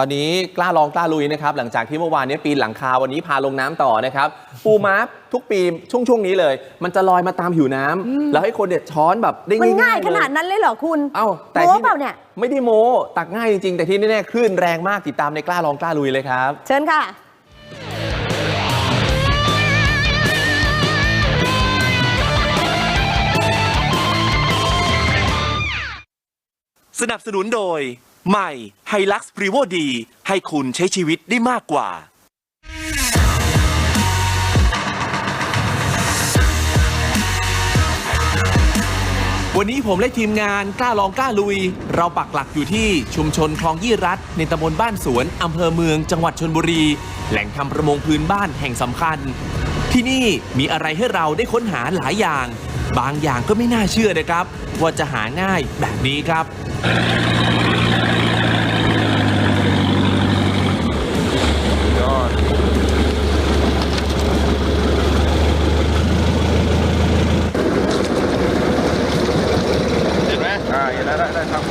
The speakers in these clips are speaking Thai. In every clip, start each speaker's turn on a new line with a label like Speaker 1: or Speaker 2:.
Speaker 1: ตอนนี้กล้าลองกล้าลุยนะครับ หลังจากที่เมื่อวานนี้ปีนหลังคาวันนี้พาลงน้ำต่อนะครับ ปูม้าทุกปีช่วงช่วงๆนี้เลย มันจะลอยมาตามผิวน้ำแล้วให้คนเนี่ยช้อนแบบได้
Speaker 2: มัน
Speaker 1: ง่า
Speaker 2: ง่ายย
Speaker 1: ๆ
Speaker 2: ขนาด
Speaker 1: เลย
Speaker 2: นั้นเลยเหรอคุณ
Speaker 1: เอ้าแต่
Speaker 2: โม้
Speaker 1: ที่
Speaker 2: เปล่าเนี่ย
Speaker 1: ไม่ได้โม้ตักง่ายจริงๆแต่ที่แน่ๆคลื่นแรงมากติดตามในกล้าลองกล้าลุยเลยครับ
Speaker 2: เชิญค่ะ
Speaker 3: สนับสนุนโดย ใหม่ไฮลักซ์พรีโวดี ให้คุณใช้ชีวิตได้มากกว่า
Speaker 1: วันนี้ผมและทีมงานกล้าลองกล้าลุย เราปักหลักอยู่ที่ชุมชนคลองยี่รัฐ ในตำบลบ้านสวนอำเภอเมือง จังหวัดชนบุรี แหล่งทำประมงพื้นบ้านแห่งสำคัญ ที่นี่มีอะไรให้เราได้ค้นหาหลายอย่าง บางอย่างก็ไม่น่าเชื่อนะครับ ว่าจะหาง่ายแบบนี้ครับ
Speaker 4: เห็นไหมอ่าเห็นแล้วได้ได้ ครับ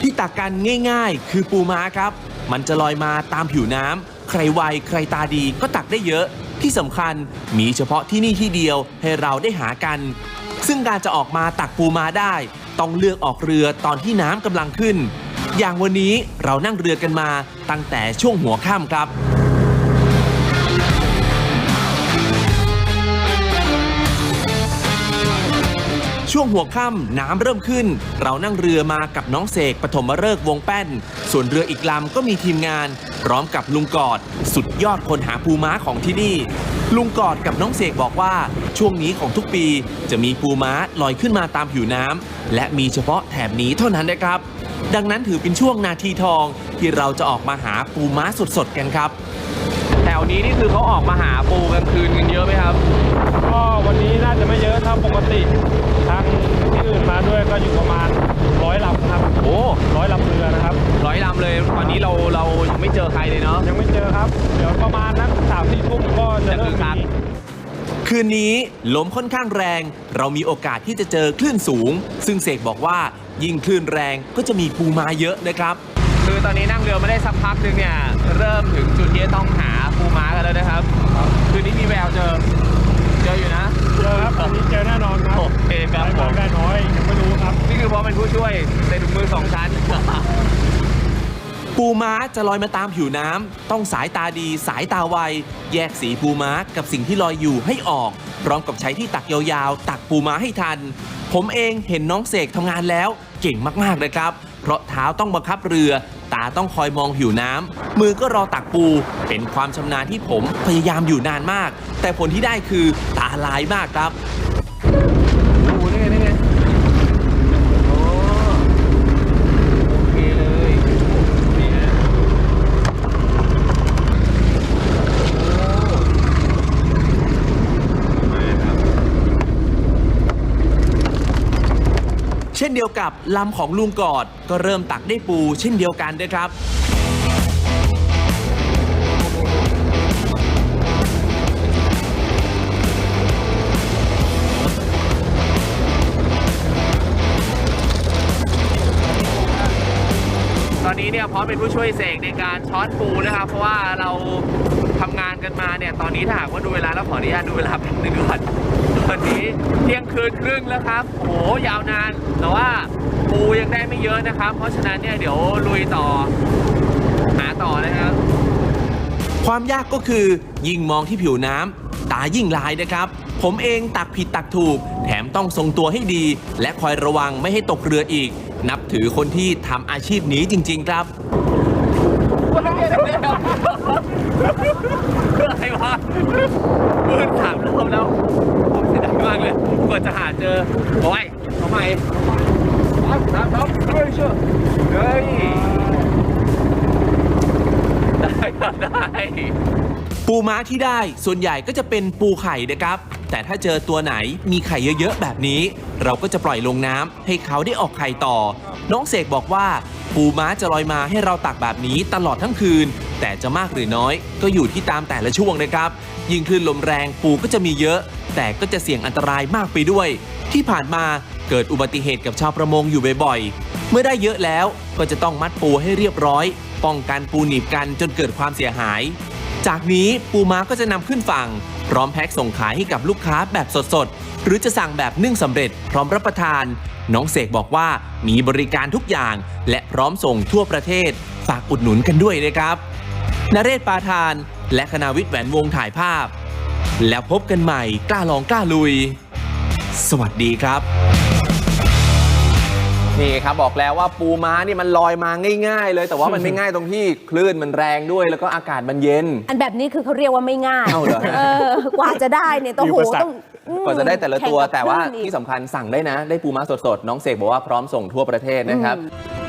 Speaker 1: ที่ตักกันง่ายๆ คือปูม้าครับ มันจะลอยมาตามผิวน้ำใครไวใครตาดีก็ตักได้เยอะ ที่สำคัญมีเฉพาะที่นี่ที่เดียวให้เราได้หากัน ซึ่งการจะออกมาตักปูม้าได้ ต้องเลือกออกเรือตอนที่น้ำกำลังขึ้น อย่างวันนี้เรานั่งเรือกันมาตั้งแต่ช่วงหัวค่ำครับ ช่วงหัวค่ำน้ำเริ่มขึ้น เรานั่งเรือมากับน้องเสกปฐมฤกษ์วงแป้น ส่วนเรืออีกลำก็มีทีมงาน พร้อมกับลุงกอด สุดยอดคนหาปูม้าของที่นี่ ลุงกอดกับน้องเสกบอกว่า ช่วงนี้ของทุกปีจะมีปูม้าลอยขึ้นมาตามผิวน้ำและมีเฉพาะแถบนี้เท่านั้นนะครับ ดังนั้นถือเป็นช่วงนาทีทองที่เราจะออกมาหาปูม้าสดๆกันครับแถวนี้นี่คือเขาออกมาหาปูกลางคืนกันเยอะไหมครับ
Speaker 5: ก็วันนี้น่าจะไม่เยอะถ้าปกติ ทางที่อื่นมาด้วยก็อยู่ประมาณร้อยลำครับ
Speaker 1: โอ้
Speaker 5: ร้อยลำเรือนะครับ
Speaker 1: ร้อยลำเลยตอนนี้เราเรายังไม่เจอใครเลยเนาะ
Speaker 5: ยังไม่เจอครับ เดี๋ยวประมาณนักสามสี่ทุ่มก็จะเริ่ม
Speaker 1: จะคึกคัก
Speaker 5: มี
Speaker 1: คืนนี้ลมค่อนข้างแรง เรามีโอกาสที่จะเจอคลื่นสูง ซึ่งเสกบอกว่ายิ่งคลื่นแรงก็จะมีปูมาเยอะนะครับ คือตอนนี้นั่งเรือมาได้สักพักหนึงเนี่ยเริ่มถึงจุดที่จะต้องหาปูม้ากันแล้วนะครับ คืนนี้มีแววเจอ เจออยู่นะ
Speaker 5: เจอครับวันนี้เจอแน่นอนครับ
Speaker 1: โอเคครับ
Speaker 5: ได้
Speaker 1: ผม
Speaker 5: มากได้น้อยยังไม่รู้ครับ
Speaker 1: นี่คือเพราะเป็นผู้ช่วยใส่ถุงมือสองชั้น ปูม้าจะลอยมาตามผิวน้ำต้องสายตาดีสายตาไว แยกสีปูม้ากับสิ่งที่ลอยอยู่ให้ออก พร้อมกับใช้ที่ตักยาวๆ ตักปูม้าให้ทัน ผมเองเห็นน้องเสกทำงานแล้ว เก่งมากๆเลยครับ เพราะเท้าต้องบังคับเรือ ตาต้องคอยมองผิวน้ำมือก็รอตักปู เป็นความชำนาญที่ผมพยายามอยู่นานมาก แต่ผลที่ได้คือตาลายมากครับโอ้นี่ไงนี่ไงโอ้โอเคเลยนี่ฮะ เช่นเดียวกับลำของลุงกอด ก็เริ่มตักได้ปูเช่นเดียวกันด้วยครับตอนนี้เนี่ยพร้อมเป็นผู้ช่วยเสกในการช้อนปูนะครับ เพราะว่าเราทำงานกันมาเนี่ย ตอนนี้ถ้าหากว่าดูเวลาแล้วขออนุญาตดูเวลาแป๊บนึงก่อน ตอนนี้เที่ยงคืนครึ่งแล้วครับโอ้โหยาวนาน แต่ว่าปูยังได้ไม่เยอะนะครับ เพราะฉะนั้นเนี่ยเดี๋ยวลุยต่อ หาต่อนะครับ ความยากก็คือ ยิ่งมองที่ผิวน้ำตายิ่งลายนะครับ ผมเองตักผิดตักถูก แถมต้องทรงตัวให้ดี และคอยระวังไม่ให้ตกเรืออีก นับถือคนที่ทำอาชีพนี้จริง ๆ ครับอะไรวะมืดถามรอบแล้วผมเสียดายมากเลย กว่าจะหาเอโอ้ยทำไมครับครับครับเฮ้ยเชื่อเฮ้ยได้ครับได้ปูม้าที่ได้ส่วนใหญ่ก็จะเป็นปูไข่นะครับ แต่ถ้าเจอตัวไหนมีไข่เยอะๆแบบนี้ เราก็จะปล่อยลงน้ำให้เขาได้ออกไข่ต่อ น้องเสกบอกว่า ปูม้าจะลอยมาให้เราตักแบบนี้ตลอดทั้งคืน แต่จะมากหรือน้อย ก็อยู่ที่ตามแต่ละช่วงนะครับ ยิ่งคลื่นลมแรงปูก็จะมีเยอะ แต่ก็จะเสี่ยงอันตรายมากไปด้วย ที่ผ่านมาเกิดอุบัติเหตุกับชาวประมงอยู่บ่อยๆ เมื่อได้เยอะแล้วก็จะต้องมัดปูให้เรียบร้อย ป้องกันปูหนีบกันจนเกิดความเสียหาย จากนี้ปูม้าก็จะนำขึ้นฝั่ง พร้อมแพ็คส่งขายให้กับลูกค้าแบบสดๆ หรือจะสั่งแบบนึ่งสำเร็จ พร้อมรับประทาน น้องเสกบอกว่ามีบริการทุกอย่าง และพร้อมส่งทั่วประเทศ ฝากอุดหนุนกันด้วยนะครับ นเรศปาทาน และคณาวิทย์แหวนวงถ่ายภาพ แล้วพบกันใหม่กล้าลองกล้าลุย สวัสดีครับ
Speaker 2: นี่ครับบอกแล้วว่าปูม้านี่มันลอยมาง่าย ๆ เลยแต่ว่ามันไม่ง่ายตรงที่คลื่นมันแรงด้วยแล้วก็อากาศมันเย็น
Speaker 6: อันแบบนี้คือเขาเรียกว่าไม่ง่าย
Speaker 2: เอ้าเหรอฮะ
Speaker 6: เออกว่าจะได้เนี่ยต้อง
Speaker 5: มี
Speaker 6: โห
Speaker 5: อุปสรรค
Speaker 6: ต้องอืม
Speaker 2: กว่าจะได้แต่ละตัว
Speaker 6: ข่งกับ
Speaker 2: แต่ว่า
Speaker 6: คลื่นอีก
Speaker 2: ที่สำคัญสั่งได้นะ ได้ปูม้าสดๆ น้องเสกบอกว่าพร้อมส่งทั่วประเทศนะครับ
Speaker 6: อืม